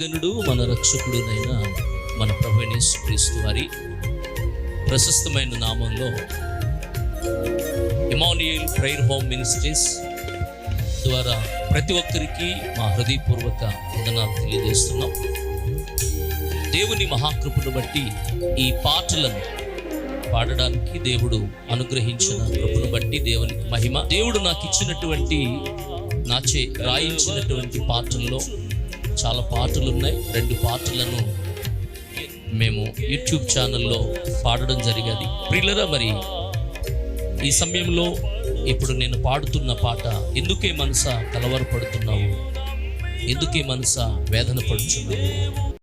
నాథుడు మన రక్షకుడునైన మన ప్రభుని క్రీస్తు వారి ప్రశస్తమైన నామంలో ఇమానియల్ ప్రైర్ హోమ్ మినిస్ట్రీస్ ద్వారా ప్రతి ఒక్కరికి మా హృదయపూర్వక వందనాలు తెలియజేస్తున్నాం. దేవుని మహాకృపను బట్టి ఈ పాటలను పాడడానికి దేవుడు అనుగ్రహించిన కృపను బట్టి దేవునికి మహిమ. దేవుడు నాకు ఇచ్చినటువంటి నాచే రాయించినటువంటి పాటల్లో చాలా పాటలు ఉన్నాయి రెండు పాటలను మేము యూట్యూబ్ ఛానల్లో పాడడం జరిగేది. ప్రిల్లరా మరి ఈ సమయంలో ఇప్పుడు నేను పాడుతున్న పాట ఎందుకే మనస కలవరపడుతున్నావు? ఎందుకే మనస వేదన పడుచున్నావు